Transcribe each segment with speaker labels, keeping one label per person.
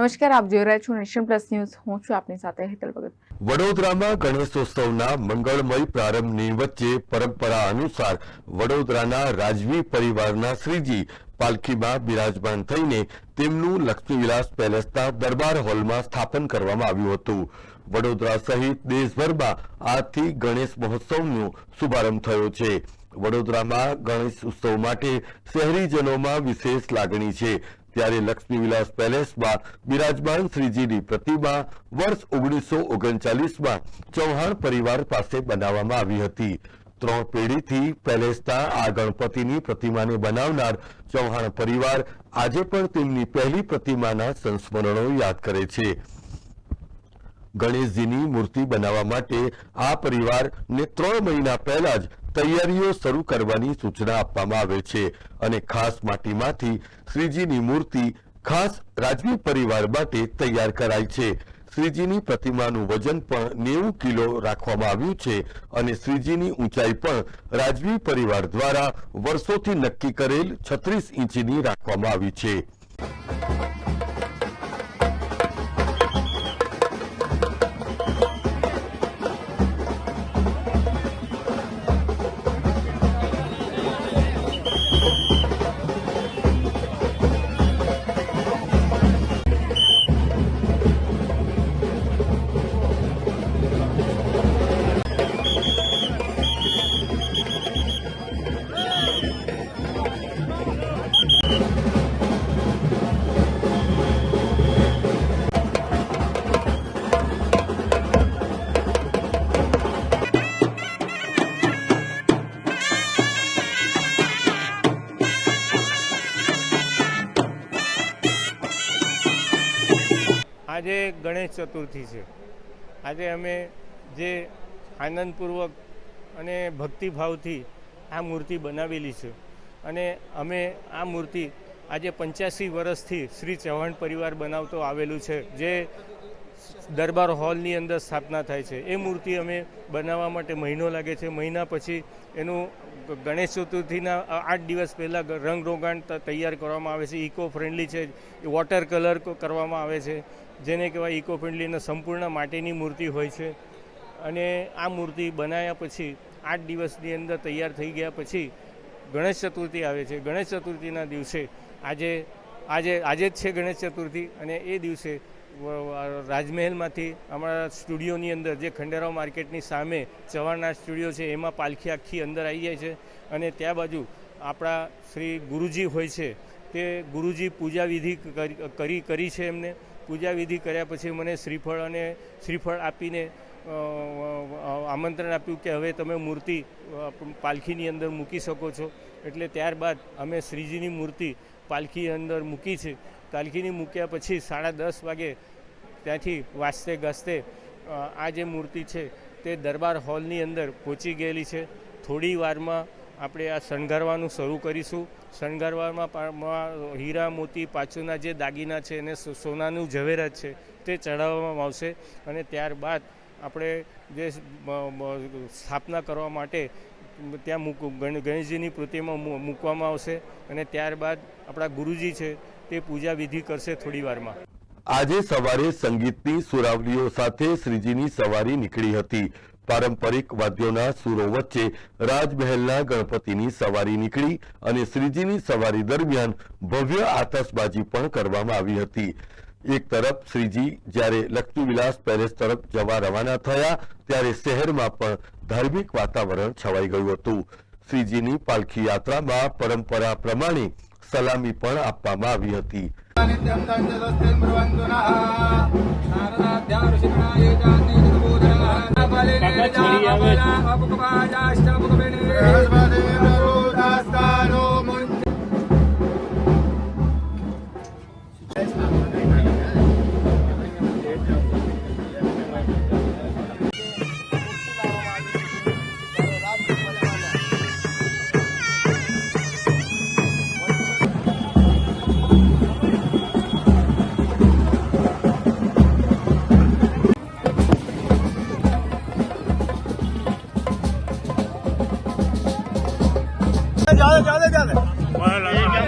Speaker 1: નમસ્કાર, આપ જોઈ રહ્યા છો નેશન પ્લસ ન્યૂઝ. હું છું આપની સાથે હેતલ ભગત.
Speaker 2: વડોદરામાં ગણેશોત્સવના મંગળમય પ્રારંભની વચ્ચે પરંપરા અનુસાર વડોદરાના રાજવી પરિવારના શ્રીજી પાલખીમાં બિરાજમાન થઈને તેમનું લક્ષ્મીવિલાસ પેલેસના દરબાર હોલમાં સ્થાપન કરવામાં આવ્યું હતું. વડોદરા સહિત દેશભરમાં આજથી ગણેશ મહોત્સવનો શુભારંભ થયો છે. વડોદરામાં ગણેશ ઉત્સવ માટે શહેરીજનોમાં વિશેષ લાગણી છે. ત્યારે લક્ષ્મી વિલાસ પેલેસમાં બિરાજમાન શ્રીજીની પ્રતિમા વર્ષ ઓગણીસો ઓગણચાલીસમાં ચૌહાણ પરિવાર પાસે બનાવવામાં આવી હતી. ત્રણ પેઢીથી પેલેસના આ ગણપતિની પ્રતિમાને બનાવનાર ચૌહાણ પરિવાર આજે પણ તેમની પહેલી પ્રતિમાના સંસ્મરણો યાદ કરે છે. ગણેશજીની મૂર્તિ બનાવવા માટે આ પરિવારને ત્રણ મહિના પહેલા જ તૈયારીઓ શરૂ કરવાની સૂચના આપવામાં આવે છે. અને ખાસ માટીમાંથી શ્રીજીની મૂર્તિ ખાસ રાજવી પરિવાર માટે તૈયાર કરાઈ છે. શ્રીજીની પ્રતિમાનું વજન પણ નેવું કિલો રાખવામાં આવ્યું છે અને શ્રીજીની ઊંચાઈ પણ રાજવી પરિવાર દ્વારા વર્ષોથી નક્કી કરેલ છત્રીસ ઇંચની રાખવામાં આવી છે.
Speaker 3: Thank you. ગણેશ ચતુર્થી છે. આજે અમે જે આનંદપૂર્વક અને ભક્તિભાવથી આ મૂર્તિ બનાવેલી છે અને અમે આ મૂર્તિ આજે પંચ્યાસી વર્ષથી શ્રી ચૌહાણ પરિવાર બનાવતો આવેલું છે. જે દરબાર હોલની અંદર સ્થાપના થાય છે. એ મૂર્તિ અમે બનાવવા માટે મહિનો લાગે છે. મહિના પછી એનું ગણેશ ચતુર્થીના આઠ દિવસ પહેલાં રંગ રોગાણ તૈયાર કરવામાં આવે છે. ઇકો ફ્રેન્ડલી છે. વોટર કલર કરવામાં આવે છે. જેને કહેવાય ઇકો ફ્રેન્ડલી અને સંપૂર્ણ માટીની મૂર્તિ હોય છે. અને આ મૂર્તિ બનાવ્યા પછી આઠ દિવસની અંદર તૈયાર થઈ ગયા પછી ગણેશ ચતુર્થી આવે છે. ગણેશ ચતુર્થીના દિવસે આજે આજે આજે જ છે ગણેશ ચતુર્થી અને એ દિવસે રાજમહેલમાંથી અમારા સ્ટુડિયોની અંદર, જે ખંડેરાવ માર્કેટની સામે ચવાણના સ્ટુડિયો છે, એમાં પાલખી આખી અંદર આવી જાય છે. અને ત્યાં બાજુ આપણા શ્રી ગુરુજી હોય છે, તે ગુરુજી પૂજા વિધિ કરી- કરી છે એમને. પૂજા વિધિ કર્યા પછી મને શ્રીફળ અને શ્રીફળ આપીને આમંત્રણ આપ્યું કે હવે તમે મૂર્તિ પાલખીની અંદર મૂકી શકો છો. એટલે ત્યારબાદ અમે શ્રીજીની મૂર્તિ પાલખી અંદર મૂકી છે. પાલખીની મૂક્યા પછી સાડા દસ વાગે ત્યાંથી વાસ્તે ગાજતે આ જે મૂર્તિ છે તે દરબાર હોલની અંદર પહોંચી ગયેલી છે. થોડી વારમાં આપણે આ શણગારવાનું શરૂ કરીશું. શણગારવામાં હીરા મોતી પાછુના જે દાગીના છે અને સોનાનું ઝવેરાત છે તે ચઢાવવામાં આવશે અને ત્યારબાદ આપણે જે સ્થાપના કરવા માટે ત્યાં મૂક ગણેશજીની પ્રતિમા મૂકવામાં આવશે અને ત્યારબાદ આપણા ગુરુજી છે તે પૂજા વિધિ કરશે થોડી વારમાં.
Speaker 2: આજે સવારે સંગીતની સુરાવલીઓ સાથે શ્રીજીની સવારી નીકળી હતી. પારંપરિક વાદ્યોના સુરો વચ્ચે રાજમહેલના ગણપતિની સવારી નીકળી અને શ્રીજીની સવારી દરમિયાન ભવ્ય આતશબાજી પણ કરવામાં આવી હતી. એક તરફ શ્રીજી જ્યારે લક્ષ્મીવિલાસ પેલેસ તરફ જવા રવાના થયા, ત્યારે શહેરમાં પણ ધાર્મિક વાતાવરણ છવાઈ ગયું હતું. શ્રીજીની પાલખી યાત્રામાં પરંપરા પ્રમાણે સલામી પણ આપવામાં આવી હતી.
Speaker 4: આવે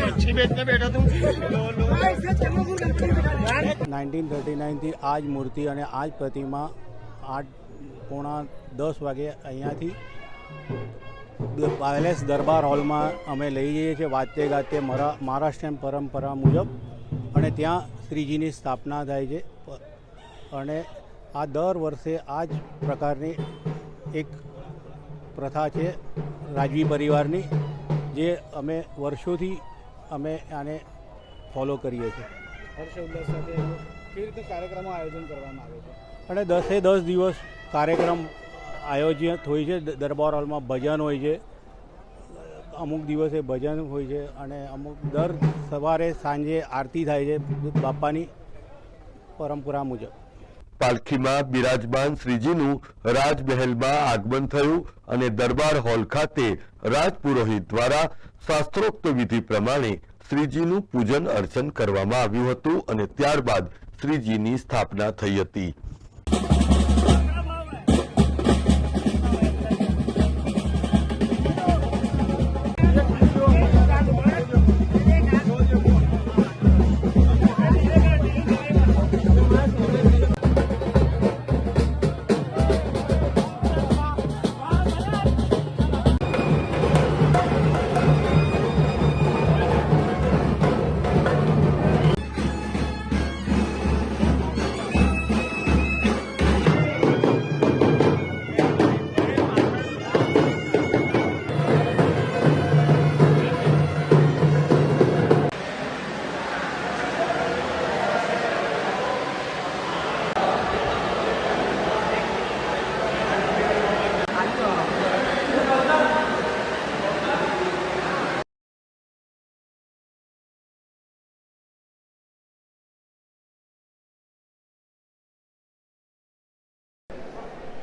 Speaker 3: મચ્છી
Speaker 5: નાઇન્ટીન થર્ટી નાઇનથી આ જ મૂર્તિ અને આ જ પ્રતિમા આઠ પોણા દસ વાગે અહીંયાથી પેલેસ દરબાર હોલમાં અમે લઈ જઈએ છીએ વાતે ગાતે મરા મહારાષ્ટ્રીયન પરંપરા મુજબ. અને ત્યાં શ્રીજીની સ્થાપના થાય છે. અને આ દર વર્ષે આ જ પ્રકારની એક પ્રથા છે. રાજવી પરિવારની. જે અમે વર્ષોથી અમે આને ફોલો કરીએ છીએ.
Speaker 6: હર્ષ ઉલ્લાસ સાથે કેવી રીતે કાર્યક્રમો આયોજન કરવામાં આવે છે?
Speaker 5: અને દસે દસ દિવસ કાર્યક્રમ આયોજિત હોય છે દરબાર હોલમાં ભજન હોય છે. અમુક દિવસે ભજન હોય છે અને અમુક દર સવારે સાંજે આરતી થાય છે બાપાની પરંપરા મુજબ.
Speaker 2: પાલખીમાં બિરાજમાન શ્રીજીનું રાજમહેલમાં આગમન થયું અને દરબાર હોલ ખાતે રાજપુરોહિત દ્વારા શાસ્ત્રોક્ત વિધિ પ્રમાણે શ્રીજીનું પૂજન અર્ચન કરવામાં આવ્યું હતું અને ત્યારબાદ શ્રીજીની સ્થાપના થઈ હતી.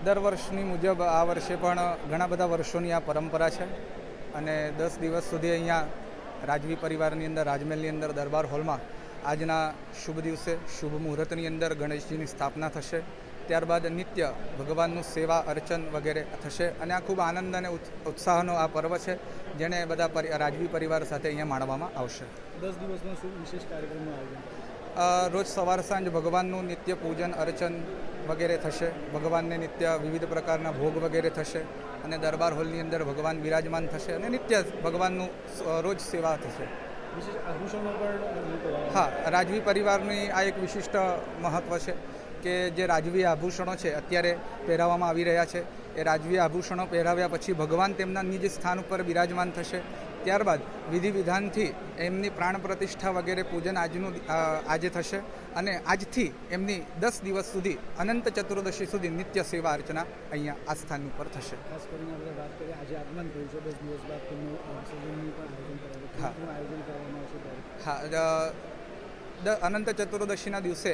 Speaker 6: દર વર્ષની મુજબ આ વર્ષે પણ ઘણા બધા વર્ષોની આ પરંપરા છે. અને દસ દિવસ સુધી અહીંયા રાજવી પરિવારની અંદર રાજમહેલની અંદર દરબાર હોલમાં આજના શુભ દિવસે શુભ મુહૂર્તની અંદર ગણેશજીની સ્થાપના થશે. ત્યારબાદ નિત્ય ભગવાનનું સેવા અર્ચન વગેરે થશે. અને આ ખૂબ આનંદ અને ઉત્સાહનો આ પર્વ છે જેને બધા રાજવી પરિવાર સાથે અહીંયા માણવામાં આવશે.
Speaker 7: દસ દિવસનો શું વિશેષ કાર્યક્રમનું આયોજન?
Speaker 6: રોજ સવાર સાંજ ભગવાનનું નિત્ય પૂજન અર્ચન વગેરે થશે. ભગવાનને નિત્ય વિવિધ પ્રકારના ભોગ વગેરે થશે અને દરબાર હોલની અંદર ભગવાન બિરાજમાન થશે અને નિત્ય ભગવાનનું રોજ સેવા થશે. હા રાજવી પરિવારની આ એક વિશિષ્ટ મહત્ત્વ છે કે જે રાજવી આભૂષણો છે અત્યારે પહેરાવવામાં આવી રહ્યા છે. એ રાજવી આભૂષણો પહેરાવ્યા પછી ભગવાન તેમના નિજ સ્થાન ઉપર બિરાજમાન થશે ત્યારબાદ વિધિ વિધાનથી એમની પ્રાણ પ્રતિષ્ઠા વગેરે પૂજન આજનું આજે થશે. અને આજથી એમની દસ દિવસ સુધી અનંત ચતુર્દશી સુધી નિત્ય સેવા અર્ચના અહીંયા આ સ્થાન ઉપર થશે.
Speaker 7: ખાસ કરીને આપણે વાત કરીએ આજે આગમન થયું છે દસ દિવસ બાદ તેમનું પણ આયોજન
Speaker 6: હા. હા અનંત ચતુર્દશીના દિવસે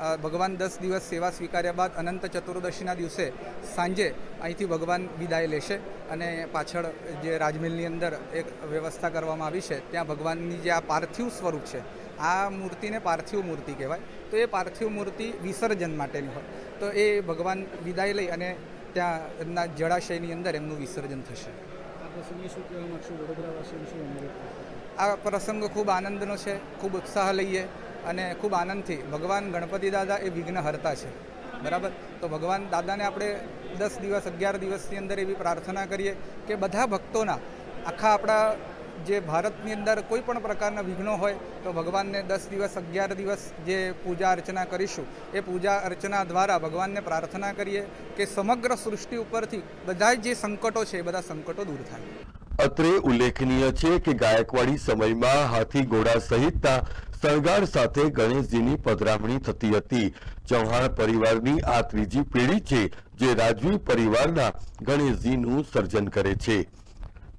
Speaker 6: ભગવાન દસ દિવસ સેવા સ્વીકાર્યા બાદ અનંત ચતુર્દશીના દિવસે સાંજે અહીંથી ભગવાન વિદાય લેશે અને પાછળ જે રાજમહેલની અંદર એક વ્યવસ્થા કરવામાં આવી છે ત્યાં ભગવાનની જે આ પાર્થિવ સ્વરૂપ છે આ મૂર્તિને પાર્થિવ મૂર્તિ કહેવાય. તો એ પાર્થિવ મૂર્તિ વિસર્જન માટેની હોય. તો એ ભગવાન વિદાય લઈ અને ત્યાં એમના જળાશયની અંદર એમનું વિસર્જન થશે. આ પ્રસંગ ખૂબ આનંદનો છે ખૂબ ઉત્સાહ લઈએ. અને ખૂબ આનંદથી ભગવાન ગણપતિ દાદા એ વિઘ્નહર્તા છે. બરાબર? તો ભગવાન દાદાને આપણે દસ દિવસ, અગિયાર દિવસની અંદર એવી પ્રાર્થના કરીએ કે બધા ભક્તોના, આખા આપણા જે ભારતની અંદર કોઈ પણ પ્રકારના વિઘ્નો હોય તો ભગવાનને દસ દિવસ, અગિયાર દિવસ જે પૂજા અર્ચના કરીશું, એ પૂજા અર્ચના દ્વારા ભગવાનને પ્રાર્થના કરીએ કે સમગ્ર સૃષ્ટિ ઉપરથી બધા જે સંકટો છે, એ બધા સંકટો દૂર થાય.
Speaker 2: અત્રે ઉલ્લેખનીય છે કે ગાયકવાડી સમયમાં હાથી ઘોડા સહિતના શણગાર સાથે ગણેશજીની પધરામણી થતી હતી. ચૌહાણ પરિવારની આ ત્રીજી પેઢી છે, જે રાજવી પરિવારના ગણેશજીનું સર્જન કરે છે.